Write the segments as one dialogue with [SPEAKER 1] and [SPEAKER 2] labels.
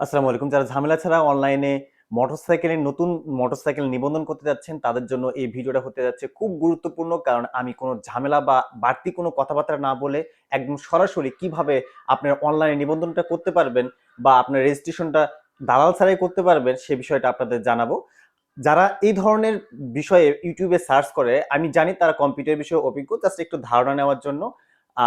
[SPEAKER 1] আসসালামু আলাইকুম। যারা ঝামেলা ছাড়া অনলাইনে মোটরসাইকেলের নতুন মোটরসাইকেল নিবন্ধন করতে যাচ্ছেন, তাদের জন্য এই ভিডিওটা হতে যাচ্ছে খুব গুরুত্বপূর্ণ। কারণ আমি কোনো ঝামেলা বা বাড়তি কোনো কথাবার্তা না বলে একদম সরাসরি কীভাবে আপনার অনলাইনে নিবন্ধনটা করতে পারবেন বা আপনার রেজিস্ট্রেশনটা দালাল ছাড়াই করতে পারবেন, সে বিষয়টা আপনাদের জানাব। যারা এই ধরনের বিষয়ে ইউটিউবে সার্চ করে, আমি জানি তারা কম্পিউটার বিষয়ে অভিজ্ঞ, জাস্ট একটু ধারণা নেওয়ার জন্য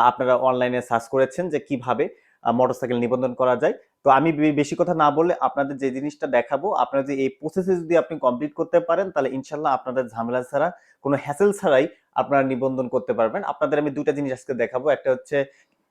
[SPEAKER 1] আপনারা অনলাইনে সার্চ করেছেন যে কীভাবে মোটরসাইকেল নিবন্ধন করা যায়। তো আমি বেশি কথা না বলে আপনাদের যে জিনিসটা দেখাবো, আপনারা যে এই প্রসেসে যদি আপনি কমপ্লিট করতে পারেন, তাহলে ইনশাল্লাহ আপনাদের ঝামেলা ছাড়া, কোনো হ্যাসেল ছাড়াই আপনারা নিবন্ধন করতে পারবেন। আপনাদের আমি দুটা জিনিস আজকে দেখাবো। একটা হচ্ছে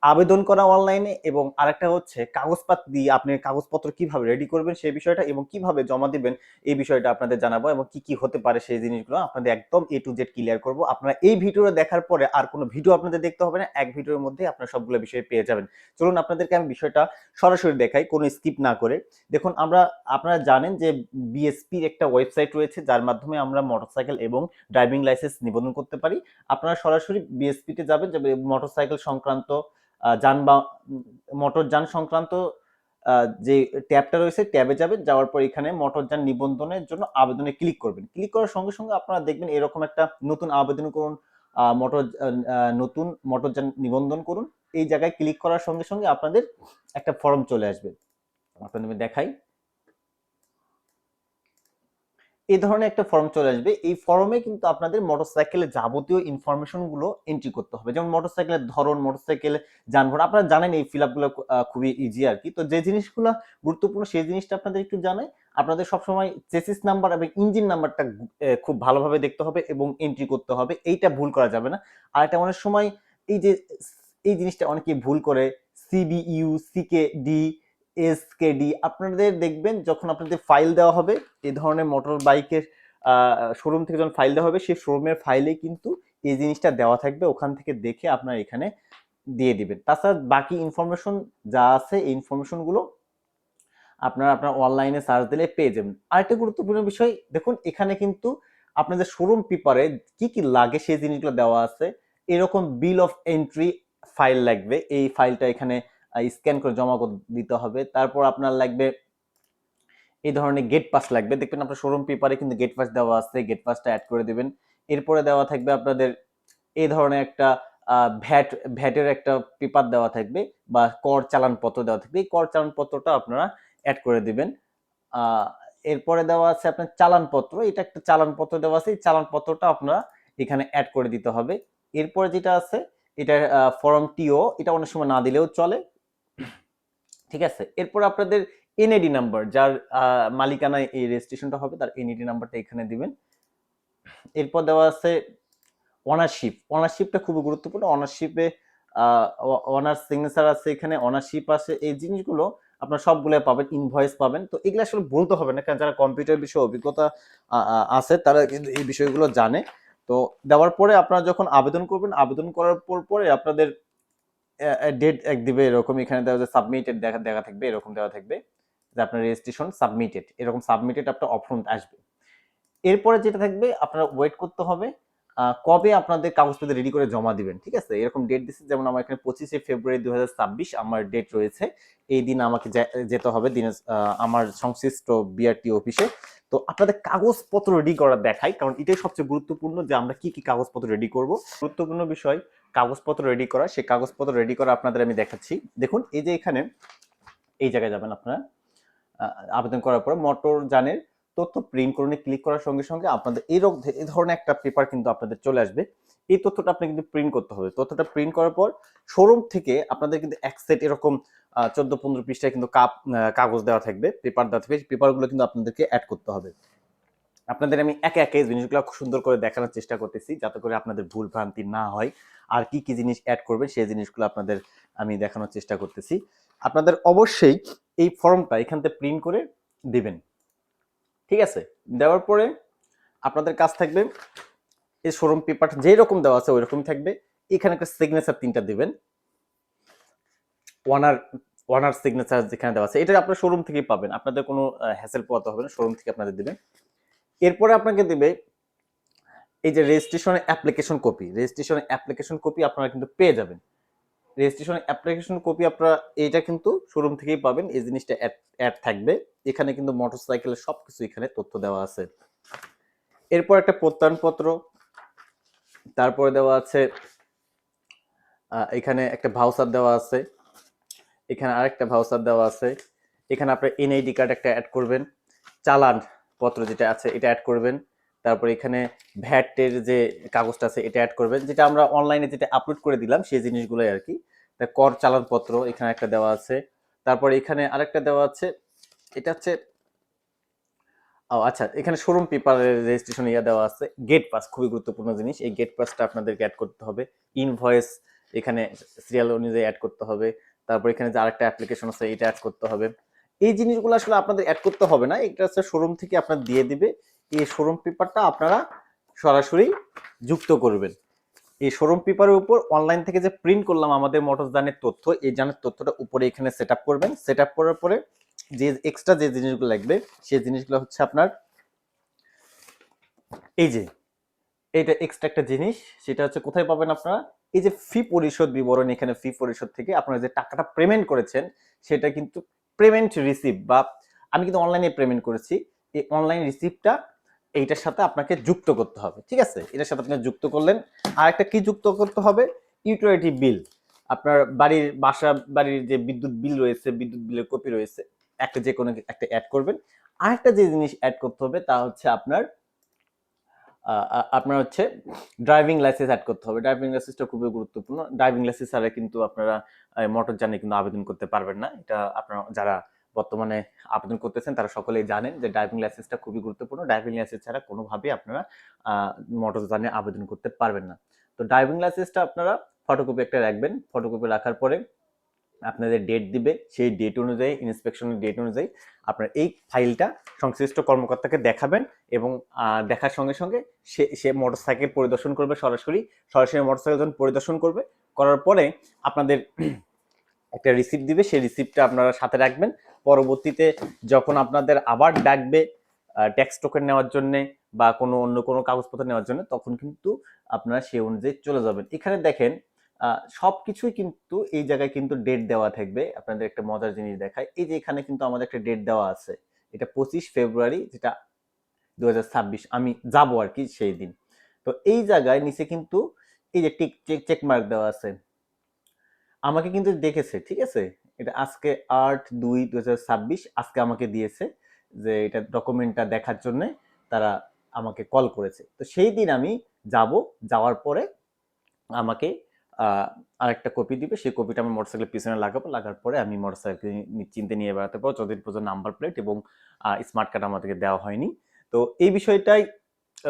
[SPEAKER 1] আবেদন করা অনলাইনে এবং আরেকটা হচ্ছে কাগজপাত দিয়ে আপনি কাগজপত্র কীভাবে রেডি করবেন সেই বিষয়টা এবং কীভাবে জমা দিবেন এই বিষয়টা আপনাদের জানাব এবং কি কি হতে পারে সেই জিনিসগুলো আপনাদের একদম এ টু জেড ক্লিয়ার করব। আপনারা এই ভিডিওটা দেখার পরে আর কোনো ভিডিও আপনাদের দেখতে হবে না, এক ভিডিওর মধ্যে আপনারা সবগুলো বিষয় পেয়ে যাবেন। চলুন আপনাদেরকে আমি বিষয়টা সরাসরি দেখাই, কোনো স্কিপ না করে। দেখুন, আমরা, আপনারা জানেন যে বিএসপির একটা ওয়েবসাইট রয়েছে, যার মাধ্যমে আমরা মোটরসাইকেল এবং ড্রাইভিং লাইসেন্স নিবন্ধন করতে পারি। আপনারা সরাসরি বিএসপিতে যাবেন যে মোটরসাইকেল সংক্রান্ত আহ, যান মোটর যান সংক্রান্ত যে ট্যাবটা রয়েছে ট্যাবে যাবেন যাওয়ার পর এখানে মোটরযান নিবন্ধনের জন্য আবেদনে ক্লিক করবেন। ক্লিক করার সঙ্গে সঙ্গে আপনারা দেখবেন এরকম একটা নতুন আবেদন করুন মোটর নতুন মোটরযান নিবন্ধন করুন। এই জায়গায় ক্লিক করার সঙ্গে সঙ্গে আপনাদের একটা ফর্ম চলে আসবে। আপনাদের দেখাই। এই ধরনের একটা ফর্ম চলে আসবে। এই ফর্মে কিন্তু আপনাদের মোটরসাইকেলের যাবতীয় ইনফরমেশনগুলো এন্ট্রি করতে হবে। যেমন মোটরসাইকেলের ধরন মোটরসাইকেল যানবাহন, আপনারা জানেন এই ফিল আপগুলো খুবই ইজি আর কি। তো যে জিনিসগুলো গুরুত্বপূর্ণ সেই জিনিসটা আপনাদের একটু জানাই। আপনাদের সবসময় চেসিস নাম্বার এবং ইঞ্জিন নাম্বারটা খুব ভালোভাবে দেখতে হবে এবং এন্ট্রি করতে হবে। এইটা ভুল করা যাবে না। আর এটা অনেক সময় এই যে, এই জিনিসটা অনেকে ভুল করে। সিবিইউ সিকে ডি এসকেডি আপনাদের দেখবেন যখন আপনাদের ফাইল দেওয়া হবে এই ধরনের মোটর বাইকের শোরুম থেকে যখন ফাইল দেওয়া হবে, সেই শোরুমের ফাইলে কিন্তু এই জিনিসটা দেওয়া থাকবে, ওখান থেকে দেখে আপনার এখানে দিয়ে দিবেন। তাছাড়া বাকি ইনফরমেশন যা আছে, এই ইনফরমেশনগুলো আপনারা আপনার অনলাইনে সার্চ দিলে পেয়ে যাবেন। আরেকটা গুরুত্বপূর্ণ বিষয়, দেখুন এখানে কিন্তু আপনাদের শোরুম পেপারে কি কি লাগে সেই জিনিসগুলো দেওয়া আছে। এরকম বিল অফ এন্ট্রি ফাইল লাগবে, এই ফাইলটা এখানে স্ক্যান করে জমা দিতে হবে। তারপর আপনার লাগবে এই ধরনের গেট পাস লাগবে। দেখবেন আপনার শোরুম পেপারে কিন্তু গেট পাস দেওয়া আছে। গেট পাসটা অ্যাড করে দেবেন। এরপরে দেওয়া থাকবে আপনাদের এই ধরনের একটা ভ্যাট, ভ্যাটের একটা পেপার দেওয়া থাকবে বা কর চালান পত্র দেওয়া থাকবে। এই কর চালান পত্রটা আপনারা অ্যাড করে দিবেন। এরপরে দেওয়া আছে আপনার চালান পত্র এটা একটা চালান পত্র দেওয়া আছে। এই চালান পত্রটা আপনারা এখানে অ্যাড করে দিতে হবে। এরপরে যেটা আছে, এটা ফর্ম টিও এটা অনেক সময় না দিলেও চলে। ঠিক আছে? এরপর আপনাদের এনএডি নাম্বার যার মালিকানায় এই রেজিস্ট্রেশনটা হবে, তার এনএডি নাম্বারটা এখানে দিবেন। এরপর দেওয়া আছে অনারশিপ অনারশিপটা খুবই গুরুত্বপূর্ণ। অনারশিপে অনার সিগনেচার আছে এখানে অনারশিপ আছে। এই জিনিসগুলো আপনার সবগুলো পাবেন ইনভয়েস পাবেন। তো এগুলো আসলে বলতে হবে না, কারণ যারা কম্পিউটার বিষয়ে অভিজ্ঞতা আছে, তারা কিন্তু এই বিষয়গুলো জানে। তো দেওয়ার পরে আপনারা যখন আবেদন করবেন, আবেদন করার পর, পরে আপনাদের ডেট এক দিবে এরকম, এখানে দেওয়া যে সাবমিটেড দেখা দেখা থাকবে, এরকম দেওয়া থাকবে যে আপনার রেজিস্ট্রেশন সাবমিটেড এরকম সাবমিটেড আপনার অপশন আসবে। এরপরে যেটা থাকবে, আপনার ওয়েট করতে হবে কবে আপনাদের কাগজপত্র রেডি করে জমা দিবেন, ঠিক আছে? এরকম ডেট দিচ্ছে যেমন আমার এখানে পঁচিশে ফেব্রুয়ারি দু হাজার ছাব্বিশ আমার ডেট রয়েছে। এই দিন আমাকে যেতে হবে দিনে আমার সংশ্লিষ্ট বিআরটি অফিসে। তো আপনাদের কাগজপত্র রেডি করা দেখাই, কারণ এটাই সবচেয়ে গুরুত্বপূর্ণ যে আমরা কি কি কাগজপত্র রেডি করব। গুরুত্বপূর্ণ বিষয়, কাগজপত্র রেডি করা, সেই কাগজপত্র রেডি করা আপনাদের আমি দেখাচ্ছি। দেখুন, এই যে এখানে, এই জায়গায় যাবেন আপনারা আবেদন করার পর মোটর যানের তথ্য প্রিন্ট করুন ক্লিক করার সঙ্গে সঙ্গে আপনাদের এই রকম এই ধরনের একটা পেপার কিন্তু আপনাদের চলে আসবে। এই তথ্যটা আপনি কিন্তু প্রিন্ট করতে হবে। তথ্যটা প্রিন্ট করার পর শোরুম থেকে আপনাদের কিন্তু এক সেট এরকম চোদ্দ পনেরো পৃষ্ঠায় কিন্তু কাপ কাগজ দেওয়া থাকবে পেপার দেওয়া থাকবে পেপারগুলো কিন্তু আপনাদেরকে অ্যাড করতে হবে। আপনাদের আমি একে একে জিনিসগুলো খুব সুন্দর করে দেখানোর চেষ্টা করতেছি, যাতে করে আপনাদের ভুল ভ্রান্তি না হয়। আর কি কি জিনিস অ্যাড করবেন, সেই জিনিসগুলো আপনাদের আমি দেখানোর চেষ্টা করতেছি। আপনাদের অবশ্যই এই ফর্মটা এখান থেকে প্রিন্ট করে দিবেন। ঠিক আছে? দেওয়ার পরে আপনাদের কাজ থাকবে, এই শোরুম পেপার যেই রকম দেওয়া আছে ওই রকম থাকবে। এখানে একটা সিগনেচার তিনটা দিবেন। ওয়ানার ওয়ানার সিগনেচার যেখানে দেওয়া আছে, এটা আপনার শোরুম থেকেই পাবেন। আপনাদের কোনো হ্যাসেল পোয়াতে হবে না শোরুম থেকে আপনাদের দিবেন। এরপরে আপনাকে দেবে এই যে রেজিস্ট্রেশনের অ্যাপ্লিকেশন কপি রেজিস্ট্রেশনের অ্যাপ্লিকেশন কপি আপনারা কিন্তু পেয়ে যাবেন। রেজিস্ট্রেশন অ্যাপ্লিকেশন কপি আপনারা এইটা কিন্তু শোরুম থেকেই পাবেন। এই জিনিসটা অ্যাড থাকবে। এখানে কিন্তু মোটরসাইকেলের সব কিছু এখানে তথ্য দেওয়া আছে। এরপর একটা প্রত্যয়নপত্র। তারপরে দেওয়া আছে এখানে একটা ভাউচার দেওয়া আছে। এখানে আরেকটা ভাউচার দেওয়া আছে। এখানে আপনার এনআইডি কার্ড একটা অ্যাড করবেন। চালান পত্র যেটা আছে, এটা অ্যাড করবেন। তারপর এখানে ভ্যাটের যে কাগজটা আছে, এটা অ্যাড করবেন। যেটা আমরা অনলাইনে যেটা আপলোড করে দিলাম, সেই জিনিসগুলোই আর কি কর চালান পত্র এখানে একটা দেওয়া আছে। তারপর এখানে আরেকটা দেওয়া আছে। এটা হচ্ছে, ও আচ্ছা এখানে শোরুম পেপারের রেজিস্ট্রেশন ইয়া দেওয়া আছে। গেট পাস খুবই গুরুত্বপূর্ণ জিনিস। এই গেট পাসটা আপনাদেরকে অ্যাড করতে হবে। ইনভয়েস এখানে সিরিয়াল অনুযায়ী অ্যাড করতে হবে। তারপর এখানে যে আরেকটা অ্যাপ্লিকেশন আছে, এটা অ্যাড করতে হবে। এই জিনিসগুলো আসলে আপনাদের অ্যাড করতে হবে না। এটা হচ্ছে শোরুম থেকে আপনার দিয়ে দিবে। এই শোরুম পেপারটা আপনারা সরাসরি যুক্ত করবেন। এই শোরুম পেপারের উপর অনলাইন থেকে যে প্রিন্ট করলাম আমাদের মোটর যানের তথ্য, এই যানের তথ্যটা উপরে এখানে সেট করবেন। সেট করার পরে যে এক্সট্রা যে জিনিসগুলো লাগবে, সেই জিনিসগুলো হচ্ছে আপনার এই যে এটা এক্সট্রা একটা জিনিস, সেটা হচ্ছে কোথায় পাবেন আপনারা? এই যে ফি পরিশোধ বিবরণ এখানে ফি পরিশোধ থেকে আপনারা যে টাকাটা পেমেন্ট করেছেন, সেটা কিন্তু পেমেন্ট রিসিভ বা আমি কিন্তু অনলাইনে পেমেন্ট করেছি। এই অনলাইন রিসিপ্টটা এইটার সাথে আপনাকে যুক্ত করতে হবে, ঠিক আছে? এটার সাথে আপনি যুক্ত করলেন। আর একটা কি যুক্ত করতে হবে? ইউটিলিটি বিল আপনার বাড়ির বাসা, বাড়ির যে বিদ্যুৎ বিল রয়েছে, বিদ্যুৎ বিলের কপি রয়েছে, একটা যে কোনো একটা অ্যাড করবেন। আর একটা যে জিনিস অ্যাড করতে হবে, তা হচ্ছে আপনার আপনার হচ্ছে ড্রাইভিং লাইসেন্স অ্যাড করতে হবে। ড্রাইভিং লাইসেন্সটা খুবই গুরুত্বপূর্ণ। ড্রাইভিং লাইসেন্স ছাড়া কিন্তু আপনারা মোটর যানে কিন্তু আবেদন করতে পারবেন না। এটা আপনারা, যারা বর্তমানে আবেদন করতেছেন, তারা সকলেই জানেন যে ড্রাইভিং লাইসেন্সটা খুবই গুরুত্বপূর্ণ। ড্রাইভিং লাইসেন্স ছাড়া কোনোভাবেই আপনারা মোটর যানে আবেদন করতে পারবেন না। তো ড্রাইভিং লাইসেন্সটা আপনারা ফটোকপি একটা রাখবেন। ফটোকপি রাখার পরে আপনাদের ডেট দিবে। সেই ডেট অনুযায়ী ইন্সপেকশনের ডেট অনুযায়ী আপনার এই ফাইলটা সংশ্লিষ্ট কর্মকর্তাকে দেখাবেন এবং দেখার সঙ্গে সঙ্গে সে সে মোটরসাইকেল পরিদর্শন করবে সরাসরি। সরাসরি মোটরসাইকেল যখন পরিদর্শন করবে, করার পরে আপনাদের একটা রিসিপ্ট দিবে, সেই রিসিপ্টটা আপনারা সাথে রাখবেন। পরবর্তীতে যখন আপনাদের আবার ডাকবে ট্যাক্স টোকেন নেওয়ার জন্য বা কোনো অন্য কোনো কাগজপত্র নেওয়ার জন্য, তখন কিন্তু আপনারা সেই অনুযায়ী চলে যাবেন। এখানে দেখেন সব কিছুই কিন্তু এই জায়গায় কিন্তু ডেট দেওয়া থাকবে। আপনাদের একটা মজার জিনিস দেখায়। এই যে এখানে কিন্তু আমাদের একটা ডেট দেওয়া আছে। এটা পঁচিশ ফেব্রুয়ারি, যেটা দু হাজার ছাব্বিশ। আমি যাব আর কি সেই দিন। তো এই জায়গায় নিচে কিন্তু এই যে টিক চেক চেক মার্ক দেওয়া আছে। আমাকে কিন্তু দেখেছে, ঠিক আছে? এটা আজকে আট দুই দু আজকে আমাকে দিয়েছে যে এটা ডকুমেন্টটা দেখার জন্য তারা আমাকে কল করেছে। তো সেই দিন আমি যাব, যাওয়ার পরে আমাকে আরেকটা কপি দিবে। সেই কপিটা আমি মোটরসাইকেলের পিছনে লাগাবো। লাগার পরে আমি মোটরসাইকেল নিশ্চিন্তে নিয়ে বেড়াতে পারব। যতদিন পর্যন্ত নাম্বার প্লেট এবং স্মার্ট কার্ড আমাদেরকে দেওয়া হয়নি। তো এই বিষয়টাই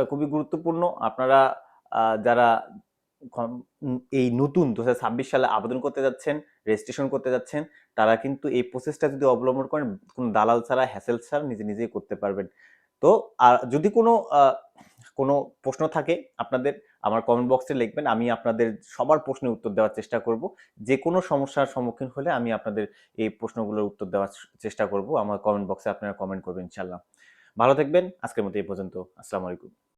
[SPEAKER 1] খুবই গুরুত্বপূর্ণ। আপনারা যারা এই নতুন দু ছাব্বিশ সালে আবেদন করতে যাচ্ছেন রেজিস্ট্রেশন করতে যাচ্ছেন, তারা কিন্তু এই প্রসেসটা যদি অবলম্বন করেন, কোনো দালাল ছাড়া হ্যাসেল ছাড়া নিজে নিজেই করতে পারবেন। তো, আর যদি কোনো কোনো প্রশ্ন থাকে, আপনাদের আমার কমেন্ট বক্সে লিখবেন, আমি আপনাদের সবার প্রশ্নের উত্তর দেওয়ার চেষ্টা করব। যে কোনো সমস্যার সম্মুখীন হলে আমি আপনাদের এই প্রশ্নগুলোর উত্তর দেওয়ার চেষ্টা করব, আমার কমেন্ট বক্সে আপনারা কমেন্ট করবেন ইনশাল্লাহ ভালো থাকবেন, আজকের মতো এই পর্যন্ত, আসসালামু আলাইকুম।